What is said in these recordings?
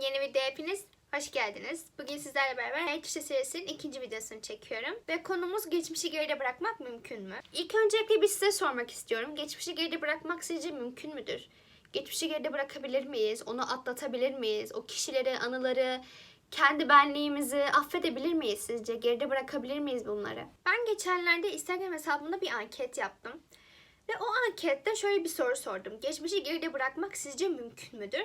yeni video hepiniz hoş geldiniz. Bugün sizlerle beraber Hayat İşte serisinin ikinci videosunu çekiyorum. Ve konumuz geçmişi geride bırakmak mümkün mü? İlk öncelikle bir size sormak istiyorum. Geçmişi geride bırakmak sizce mümkün müdür? Geçmişi geride bırakabilir miyiz? Onu atlatabilir miyiz? O kişileri, anıları, kendi benliğimizi affedebilir miyiz sizce? Geride bırakabilir miyiz bunları? Ben geçenlerde Instagram hesabımda bir anket yaptım. Ve o ankette şöyle bir soru sordum. Geçmişi geride bırakmak sizce mümkün müdür?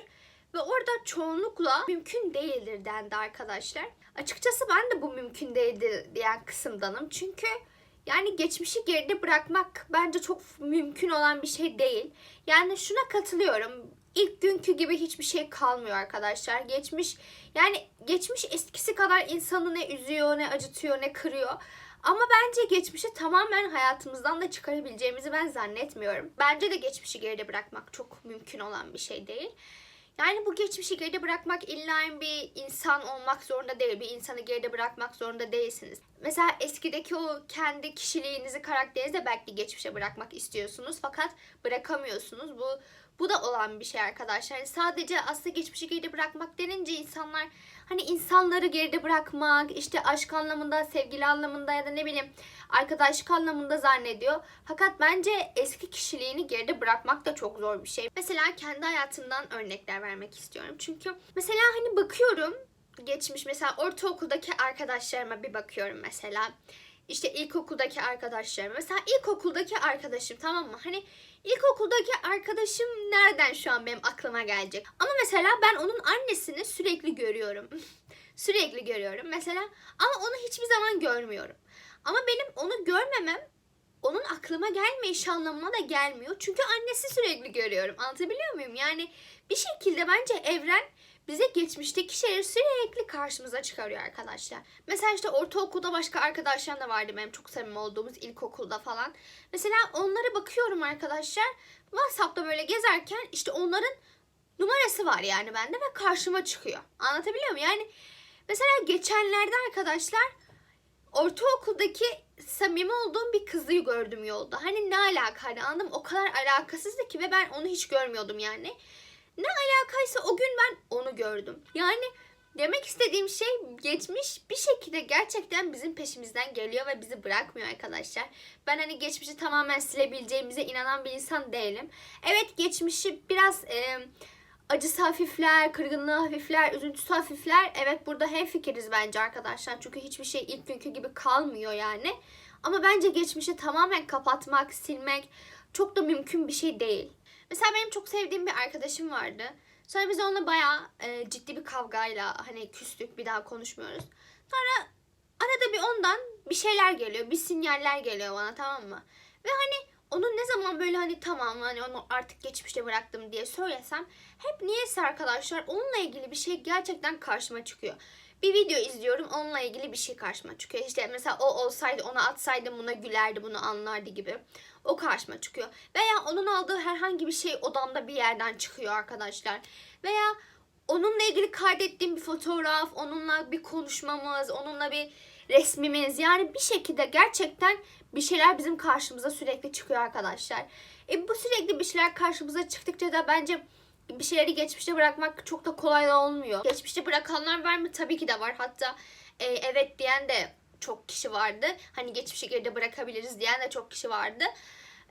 Ve orada çoğunlukla mümkün değildir dendi arkadaşlar. Açıkçası ben de bu mümkün değildir diyen kısımdanım. Çünkü yani geçmişi geride bırakmak bence çok mümkün olan bir şey değil. Yani şuna katılıyorum. İlk günkü gibi hiçbir şey kalmıyor arkadaşlar. Geçmiş yani geçmiş eskisi kadar insanı ne üzüyor, ne acıtıyor, ne kırıyor. Ama bence geçmişi tamamen hayatımızdan da çıkarabileceğimizi ben zannetmiyorum. Bence de geçmişi geride bırakmak çok mümkün olan bir şey değil. Yani bu geçmişi geride bırakmak illa bir insan olmak zorunda değil. Bir insanı geride bırakmak zorunda değilsiniz. Mesela eskideki o kendi kişiliğinizi, karakterinizi de belki geçmişe bırakmak istiyorsunuz. Fakat bırakamıyorsunuz. Bu bu da olan bir şey arkadaşlar. Yani sadece aslında geçmişi geride bırakmak denince insanlar hani insanları geride bırakmak, işte aşk anlamında, sevgili anlamında ya da ne bileyim arkadaşlık anlamında zannediyor. Fakat bence eski kişiliğini geride bırakmak da çok zor bir şey. Mesela kendi hayatımdan örnekler vermek istiyorum. Çünkü mesela hani bakıyorum geçmiş mesela ortaokuldaki arkadaşlarıma bir bakıyorum mesela. İşte ilkokuldaki arkadaşlarım. Mesela ilkokuldaki arkadaşım tamam mı? Hani ilkokuldaki arkadaşım nereden şu an benim aklıma gelecek? Ama mesela ben onun annesini sürekli görüyorum. sürekli görüyorum mesela. Ama onu hiçbir zaman görmüyorum. Ama benim onu görmemem onun aklıma gelmeyiş anlamına da gelmiyor. Çünkü annesi sürekli görüyorum. Anlatabiliyor muyum? Yani bir şekilde bence evren bize geçmişteki şeyleri sürekli karşımıza çıkarıyor arkadaşlar. Mesela işte ortaokulda başka arkadaşlarım da vardı benim çok samimi olduğumuz ilkokulda falan. Mesela onlara bakıyorum arkadaşlar. WhatsApp'ta böyle gezerken işte onların numarası var yani bende ve karşıma çıkıyor. Anlatabiliyor muyum? Yani mesela geçenlerde arkadaşlar ortaokuldaki samimi olduğum bir kızı gördüm yolda. Hani ne alaka hani anladım o kadar alakasızdı ki ve ben onu hiç görmüyordum yani. Ne alakaysa o gün ben onu gördüm. Yani demek istediğim şey geçmiş bir şekilde gerçekten bizim peşimizden geliyor ve bizi bırakmıyor arkadaşlar. Ben hani geçmişi tamamen silebileceğimize inanan bir insan değilim. Evet geçmişi biraz e, acısı hafifler, kırgınlığı hafifler, üzüntüsü hafifler. Evet burada hem fikiriz bence arkadaşlar. Çünkü hiçbir şey ilk günkü gibi kalmıyor yani. Ama bence geçmişi tamamen kapatmak, silmek çok da mümkün bir şey değil. Mesela benim çok sevdiğim bir arkadaşım vardı. Sonra biz onunla bayağı e, ciddi bir kavgayla hani küstük bir daha konuşmuyoruz. Sonra arada bir ondan bir şeyler geliyor, bir sinyaller geliyor bana tamam mı? Ve hani onun ne zaman böyle hani tamam hani onu artık geçmişte bıraktım diye söylesem hep niyeyse arkadaşlar onunla ilgili bir şey gerçekten karşıma çıkıyor. Bir video izliyorum onunla ilgili bir şey karşıma çıkıyor. İşte mesela o olsaydı ona atsaydım buna gülerdi bunu anlardı gibi. O karşıma çıkıyor. Veya onun aldığı herhangi bir şey odamda bir yerden çıkıyor arkadaşlar. Veya onunla ilgili kaydettiğim bir fotoğraf, onunla bir konuşmamız, onunla bir resmimiz. Yani bir şekilde gerçekten bir şeyler bizim karşımıza sürekli çıkıyor arkadaşlar. E bu sürekli bir şeyler karşımıza çıktıkça da bence bir şeyleri geçmişte bırakmak çok da kolay da olmuyor. Geçmişte bırakanlar var mı? Tabii ki de var. Hatta e, evet diyen de çok kişi vardı. Hani geçmişi geride bırakabiliriz diyen de çok kişi vardı.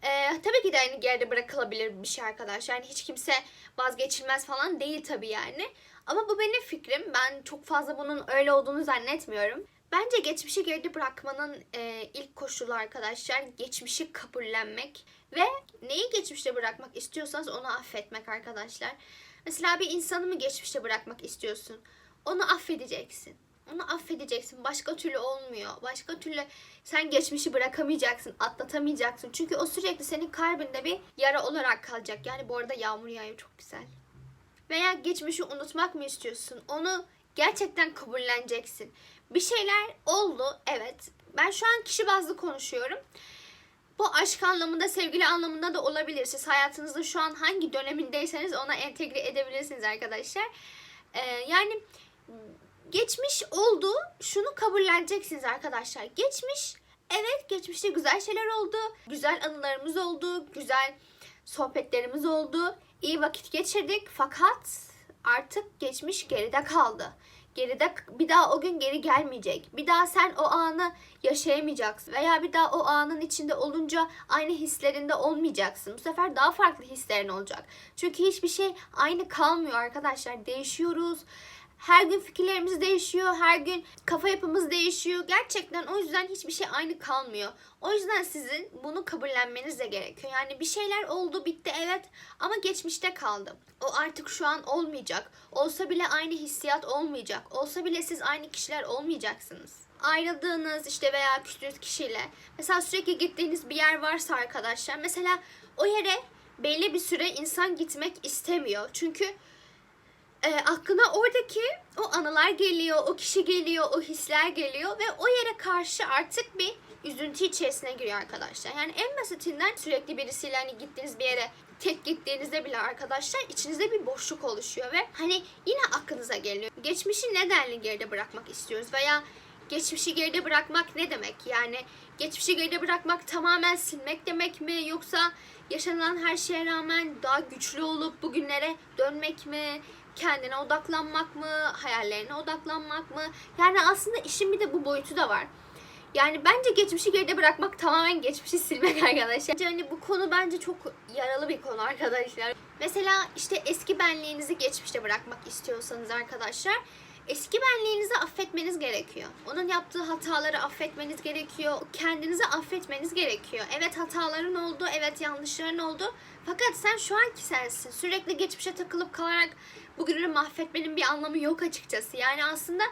Ee, tabii ki de yani geride bırakılabilir bir şey arkadaşlar. Yani hiç kimse vazgeçilmez falan değil tabii yani. Ama bu benim fikrim. Ben çok fazla bunun öyle olduğunu zannetmiyorum. Bence geçmişi geride bırakmanın e, ilk koşulu arkadaşlar geçmişi kabullenmek ve neyi geçmişte bırakmak istiyorsanız onu affetmek arkadaşlar. Mesela bir insanı mı geçmişte bırakmak istiyorsun? Onu affedeceksin. Onu affedeceksin. Başka türlü olmuyor. Başka türlü sen geçmişi bırakamayacaksın, atlatamayacaksın. Çünkü o sürekli senin kalbinde bir yara olarak kalacak. Yani bu arada yağmur yağıyor çok güzel. Veya geçmişi unutmak mı istiyorsun? Onu gerçekten kabulleneceksin. Bir şeyler oldu, evet. Ben şu an kişi bazlı konuşuyorum. Bu aşk anlamında, sevgili anlamında da olabilir. Siz hayatınızda şu an hangi dönemindeyseniz ona entegre edebilirsiniz arkadaşlar. Ee, yani geçmiş oldu. Şunu kabulleneceksiniz arkadaşlar. Geçmiş, evet geçmişte güzel şeyler oldu. Güzel anılarımız oldu. Güzel sohbetlerimiz oldu. iyi vakit geçirdik. Fakat Artık geçmiş geride kaldı. Geride bir daha o gün geri gelmeyecek. Bir daha sen o anı yaşayamayacaksın veya bir daha o anın içinde olunca aynı hislerinde olmayacaksın. Bu sefer daha farklı hislerin olacak. Çünkü hiçbir şey aynı kalmıyor arkadaşlar. Değişiyoruz. Her gün fikirlerimiz değişiyor. Her gün kafa yapımız değişiyor. Gerçekten o yüzden hiçbir şey aynı kalmıyor. O yüzden sizin bunu kabullenmeniz de gerekiyor. Yani bir şeyler oldu bitti evet ama geçmişte kaldı. O artık şu an olmayacak. Olsa bile aynı hissiyat olmayacak. Olsa bile siz aynı kişiler olmayacaksınız. Ayrıldığınız işte veya küstüğünüz kişiyle mesela sürekli gittiğiniz bir yer varsa arkadaşlar mesela o yere belli bir süre insan gitmek istemiyor. Çünkü e, aklına oradaki o anılar geliyor, o kişi geliyor, o hisler geliyor ve o yere karşı artık bir üzüntü içerisine giriyor arkadaşlar. Yani en basitinden sürekli birisiyle hani gittiğiniz bir yere tek gittiğinizde bile arkadaşlar içinizde bir boşluk oluşuyor ve hani yine aklınıza geliyor. Geçmişi nedenli geride bırakmak istiyoruz veya geçmişi geride bırakmak ne demek? Yani geçmişi geride bırakmak tamamen silmek demek mi yoksa yaşanılan her şeye rağmen daha güçlü olup bugünlere dönmek mi? Kendine odaklanmak mı, hayallerine odaklanmak mı? Yani aslında işin bir de bu boyutu da var. Yani bence geçmişi geride bırakmak tamamen geçmişi silmek arkadaşlar. Bence hani bu konu bence çok yaralı bir konu arkadaşlar. Mesela işte eski benliğinizi geçmişte bırakmak istiyorsanız arkadaşlar eski benliğinizi affetmeniz gerekiyor. Onun yaptığı hataları affetmeniz gerekiyor. Kendinizi affetmeniz gerekiyor. Evet hataların oldu, evet yanlışların oldu. Fakat sen şu anki sensin. Sürekli geçmişe takılıp kalarak bugününü mahvetmenin bir anlamı yok açıkçası. Yani aslında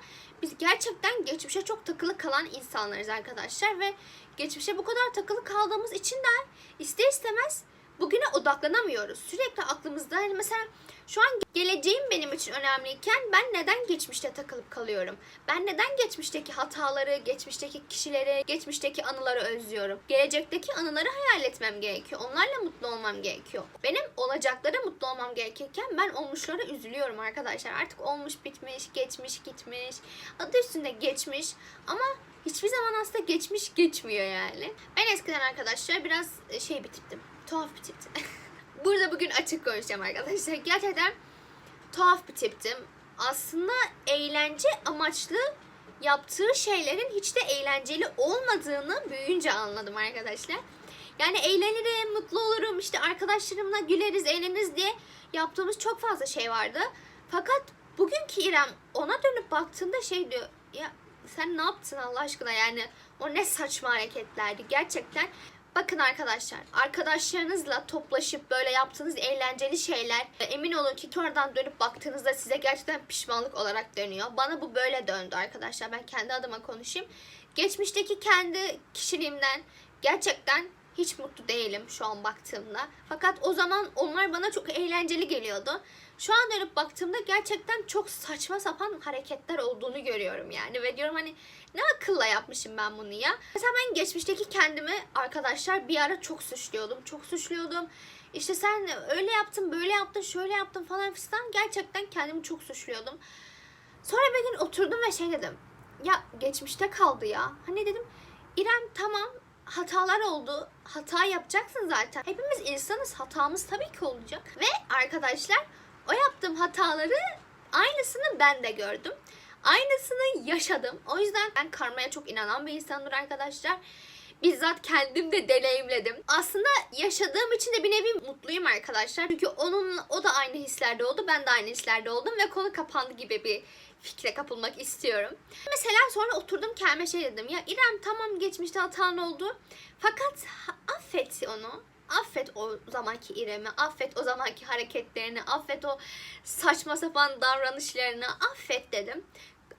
biz gerçekten geçmişe çok takılı kalan insanlarız arkadaşlar ve geçmişe bu kadar takılı kaldığımız için de ister istemez bugüne odaklanamıyoruz. Sürekli aklımızda hani mesela şu an geleceğim benim için önemliyken ben neden geçmişte takılıp kalıyorum? Ben neden geçmişteki hataları, geçmişteki kişileri, geçmişteki anıları özlüyorum? Gelecekteki anıları hayal etmem gerekiyor. Onlarla mutlu olmam gerekiyor. Benim olacaklara mutlu olmam gerekirken ben olmuşlara üzülüyorum arkadaşlar. Artık olmuş bitmiş, geçmiş gitmiş. Adı üstünde geçmiş ama hiçbir zaman aslında geçmiş geçmiyor yani. Ben eskiden arkadaşlar biraz şey bir tiptim. Tuhaf bir tiptim. Burada bugün açık konuşacağım arkadaşlar. Gerçekten tuhaf bir tiptim. Aslında eğlence amaçlı yaptığı şeylerin hiç de eğlenceli olmadığını büyüyünce anladım arkadaşlar. Yani eğlenirim, mutlu olurum, işte arkadaşlarımla güleriz, eğleniriz diye yaptığımız çok fazla şey vardı. Fakat bugünkü İrem ona dönüp baktığında şey diyor. Ya sen ne yaptın Allah aşkına yani o ne saçma hareketlerdi gerçekten. Bakın arkadaşlar, arkadaşlarınızla toplaşıp böyle yaptığınız eğlenceli şeyler emin olun ki sonradan dönüp baktığınızda size gerçekten pişmanlık olarak dönüyor. Bana bu böyle döndü arkadaşlar. Ben kendi adıma konuşayım. Geçmişteki kendi kişiliğimden gerçekten hiç mutlu değilim şu an baktığımda. Fakat o zaman onlar bana çok eğlenceli geliyordu. Şu an dönüp baktığımda gerçekten çok saçma sapan hareketler olduğunu görüyorum yani. Ve diyorum hani ne akılla yapmışım ben bunu ya. Mesela ben geçmişteki kendimi arkadaşlar bir ara çok suçluyordum. Çok suçluyordum. İşte sen öyle yaptın, böyle yaptın, şöyle yaptın falan fistan. Gerçekten kendimi çok suçluyordum. Sonra bir gün oturdum ve şey dedim. Ya geçmişte kaldı ya. Hani dedim İrem tamam hatalar oldu. Hata yapacaksın zaten. Hepimiz insanız. Hatamız tabii ki olacak. Ve arkadaşlar o yaptığım hataları aynısını ben de gördüm. Aynısını yaşadım. O yüzden ben karmaya çok inanan bir insandır arkadaşlar. Bizzat kendim de deneyimledim. Aslında yaşadığım için de bir nevi mutluyum arkadaşlar. Çünkü onun o da aynı hislerde oldu. Ben de aynı hislerde oldum ve konu kapandı gibi bir fikre kapılmak istiyorum. Mesela sonra oturdum kendime şey dedim. Ya İrem tamam geçmişte hatan oldu. Fakat affet onu. Affet o zamanki İrem'i, affet o zamanki hareketlerini, affet o saçma sapan davranışlarını, affet dedim.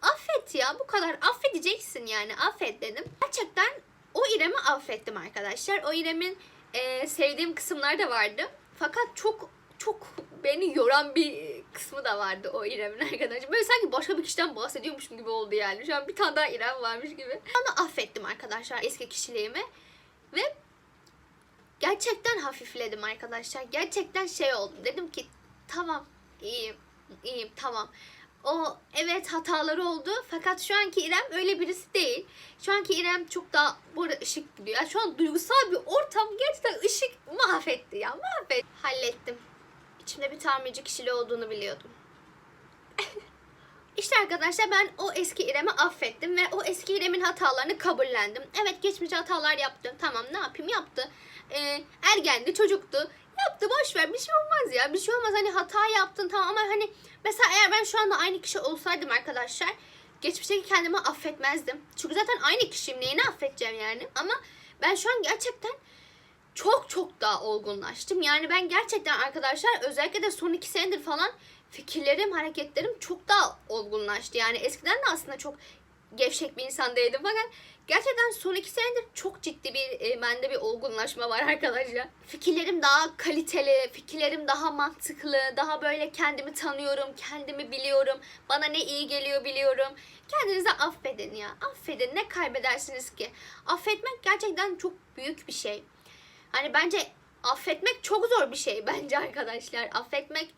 Affet ya bu kadar affedeceksin yani affet dedim. Gerçekten o İrem'i affettim arkadaşlar. O İrem'in e, sevdiğim kısımlar da vardı. Fakat çok çok beni yoran bir kısmı da vardı o İrem'in arkadaşlar. Böyle sanki başka bir kişiden bahsediyormuşum gibi oldu yani. Şu an bir tane daha İrem varmış gibi. Onu affettim arkadaşlar eski kişiliğimi. Ve gerçekten hafifledim arkadaşlar. Gerçekten şey oldu. Dedim ki tamam iyiyim iyiyim tamam. O evet hataları oldu fakat şu anki İrem öyle birisi değil. Şu anki İrem çok daha bu arada ışık gidiyor. Yani şu an duygusal bir ortam gerçekten ışık mahvetti ya mahvet. Hallettim. İçimde bir tamirci kişiliği olduğunu biliyordum. İşte arkadaşlar ben o eski İrem'i affettim ve o eski İrem'in hatalarını kabullendim. Evet geçmişte hatalar yaptı. Tamam ne yapayım yaptı. Ee, ergendi çocuktu. Yaptı boş ver bir şey olmaz ya. Bir şey olmaz hani hata yaptın tamam ama hani mesela eğer ben şu anda aynı kişi olsaydım arkadaşlar geçmişteki kendimi affetmezdim. Çünkü zaten aynı kişiyim neyini affedeceğim yani. Ama ben şu an gerçekten çok çok daha olgunlaştım. Yani ben gerçekten arkadaşlar özellikle de son iki senedir falan fikirlerim, hareketlerim çok daha olgunlaştı. Yani eskiden de aslında çok gevşek bir insan değildim fakat gerçekten son iki senedir çok ciddi bir e, bende bir olgunlaşma var arkadaşlar. Fikirlerim daha kaliteli, fikirlerim daha mantıklı, daha böyle kendimi tanıyorum, kendimi biliyorum. Bana ne iyi geliyor biliyorum. Kendinizi affedin ya. Affedin ne kaybedersiniz ki? Affetmek gerçekten çok büyük bir şey. Hani bence affetmek çok zor bir şey bence arkadaşlar. Affetmek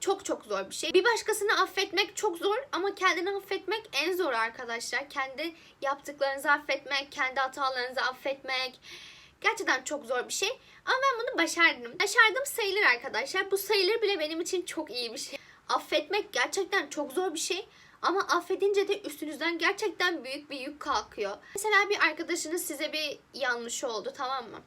çok çok zor bir şey. Bir başkasını affetmek çok zor ama kendini affetmek en zor arkadaşlar. Kendi yaptıklarınızı affetmek, kendi hatalarınızı affetmek gerçekten çok zor bir şey. Ama ben bunu başardım. Başardım sayılır arkadaşlar. Bu sayılır bile benim için çok iyi bir şey. Affetmek gerçekten çok zor bir şey. Ama affedince de üstünüzden gerçekten büyük bir yük kalkıyor. Mesela bir arkadaşınız size bir yanlış oldu tamam mı?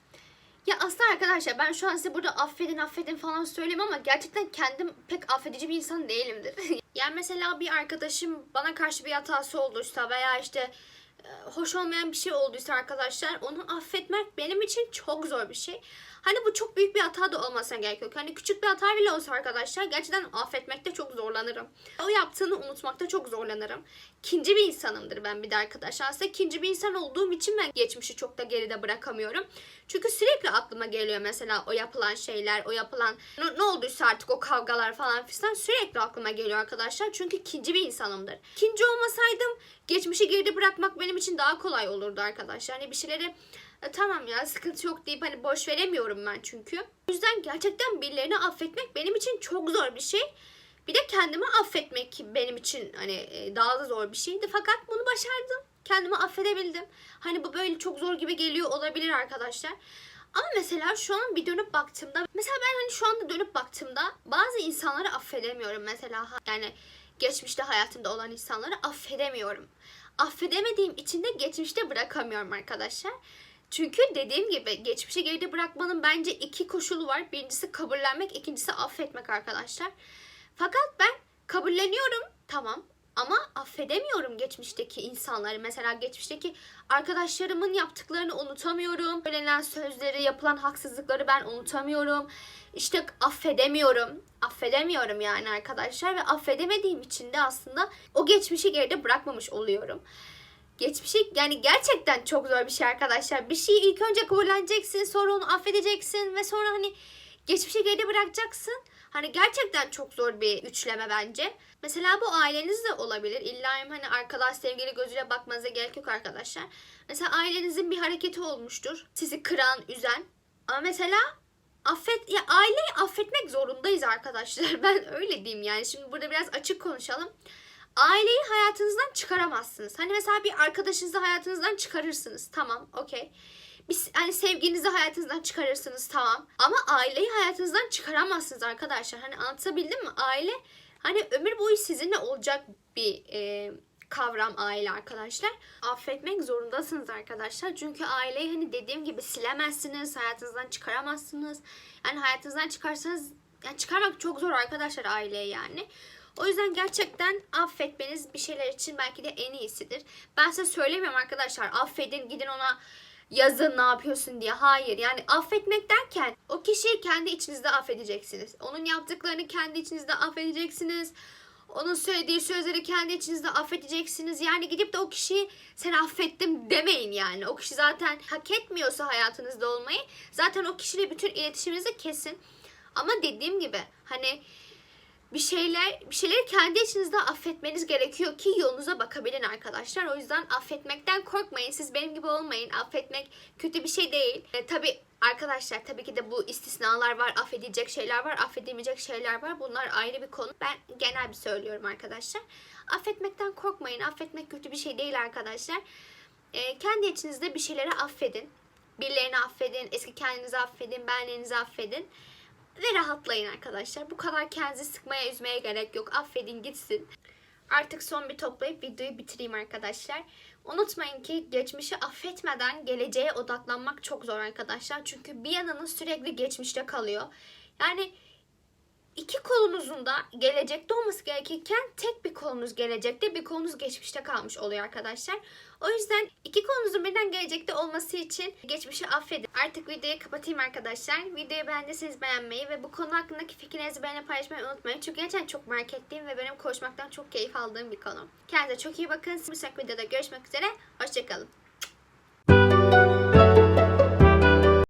Ya aslında arkadaşlar ben şu an size burada affedin affedin falan söyleyeyim ama gerçekten kendim pek affedici bir insan değilimdir. yani mesela bir arkadaşım bana karşı bir hatası olduysa veya işte e, hoş olmayan bir şey olduysa arkadaşlar onu affetmek benim için çok zor bir şey. Hani bu çok büyük bir hata da olmasına gerek yok. Hani küçük bir hata bile olsa arkadaşlar gerçekten affetmekte çok zorlanırım. O yaptığını unutmakta çok zorlanırım. İkinci bir insanımdır ben bir de arkadaşlar. Aslında ikinci bir insan olduğum için ben geçmişi çok da geride bırakamıyorum. Çünkü sürekli aklıma geliyor mesela o yapılan şeyler, o yapılan ne, ne olduysa artık o kavgalar falan filan sürekli aklıma geliyor arkadaşlar. Çünkü ikinci bir insanımdır. İkinci olmasaydım geçmişi geride bırakmak benim için daha kolay olurdu arkadaşlar. Hani bir şeyleri e, tamam ya sıkıntı yok deyip hani boş veremiyorum ben çünkü. O yüzden gerçekten birilerini affetmek benim için çok zor bir şey. Bir de kendimi affetmek benim için hani e, daha da zor bir şeydi. Fakat bunu başardım. Kendimi affedebildim. Hani bu böyle çok zor gibi geliyor olabilir arkadaşlar. Ama mesela şu an bir dönüp baktığımda mesela ben hani şu anda dönüp baktığımda bazı insanları affedemiyorum mesela yani geçmişte hayatımda olan insanları affedemiyorum. Affedemediğim için de geçmişte bırakamıyorum arkadaşlar. Çünkü dediğim gibi geçmişi geride bırakmanın bence iki koşulu var. Birincisi kabullenmek, ikincisi affetmek arkadaşlar. Fakat ben kabulleniyorum tamam ama affedemiyorum geçmişteki insanları. Mesela geçmişteki arkadaşlarımın yaptıklarını unutamıyorum. Söylenen sözleri, yapılan haksızlıkları ben unutamıyorum. İşte affedemiyorum. Affedemiyorum yani arkadaşlar ve affedemediğim için de aslında o geçmişi geride bırakmamış oluyorum. Geçmişi yani gerçekten çok zor bir şey arkadaşlar. Bir şeyi ilk önce kabulleneceksin, sonra onu affedeceksin ve sonra hani geçmişi geride bırakacaksın. Hani gerçekten çok zor bir üçleme bence. Mesela bu aileniz de olabilir. İlla hani arkadaş sevgili gözüyle bakmanıza gerek yok arkadaşlar. Mesela ailenizin bir hareketi olmuştur. Sizi kıran, üzen. Ama mesela affet ya aileyi affetmek zorundayız arkadaşlar. Ben öyle diyeyim yani. Şimdi burada biraz açık konuşalım. Aileyi hayatınızdan çıkaramazsınız. Hani mesela bir arkadaşınızı hayatınızdan çıkarırsınız. Tamam, okey. Biz hani sevginizi hayatınızdan çıkarırsınız tamam. Ama aileyi hayatınızdan çıkaramazsınız arkadaşlar. Hani anlatabildim mi? Aile hani ömür boyu sizinle olacak bir e, kavram aile arkadaşlar. Affetmek zorundasınız arkadaşlar. Çünkü aileyi hani dediğim gibi silemezsiniz. Hayatınızdan çıkaramazsınız. Yani hayatınızdan çıkarsanız yani çıkarmak çok zor arkadaşlar aileyi yani. O yüzden gerçekten affetmeniz bir şeyler için belki de en iyisidir. Ben size söylemiyorum arkadaşlar. Affedin gidin ona yazın ne yapıyorsun diye. Hayır yani affetmek derken o kişiyi kendi içinizde affedeceksiniz. Onun yaptıklarını kendi içinizde affedeceksiniz. Onun söylediği sözleri kendi içinizde affedeceksiniz. Yani gidip de o kişiyi sen affettim demeyin yani. O kişi zaten hak etmiyorsa hayatınızda olmayı zaten o kişiyle bütün iletişiminizi kesin. Ama dediğim gibi hani bir şeyler bir şeyleri kendi içinizde affetmeniz gerekiyor ki yolunuza bakabilin arkadaşlar. O yüzden affetmekten korkmayın. Siz benim gibi olmayın. Affetmek kötü bir şey değil. E, tabii arkadaşlar tabii ki de bu istisnalar var. Affedilecek şeyler var. Affedilmeyecek şeyler var. Bunlar ayrı bir konu. Ben genel bir söylüyorum arkadaşlar. Affetmekten korkmayın. Affetmek kötü bir şey değil arkadaşlar. E, kendi içinizde bir şeyleri affedin. Birilerini affedin. Eski kendinizi affedin. Benliğinizi affedin ve rahatlayın arkadaşlar. Bu kadar kendinizi sıkmaya, üzmeye gerek yok. Affedin gitsin. artık son bir toplayıp videoyu bitireyim arkadaşlar. Unutmayın ki geçmişi affetmeden geleceğe odaklanmak çok zor arkadaşlar. Çünkü bir yanınız sürekli geçmişte kalıyor. Yani iki kolunuzun da gelecekte olması gerekirken tek bir kolunuz gelecekte bir kolunuz geçmişte kalmış oluyor arkadaşlar. O yüzden iki kolunuzun birden gelecekte olması için geçmişi affedin. Artık videoyu kapatayım arkadaşlar. Videoyu beğendiyseniz beğenmeyi ve bu konu hakkındaki fikirlerinizi benimle paylaşmayı unutmayın. Çünkü gerçekten çok merak ettiğim ve benim konuşmaktan çok keyif aldığım bir konu. Kendinize çok iyi bakın. Bir sonraki videoda görüşmek üzere. Hoşçakalın.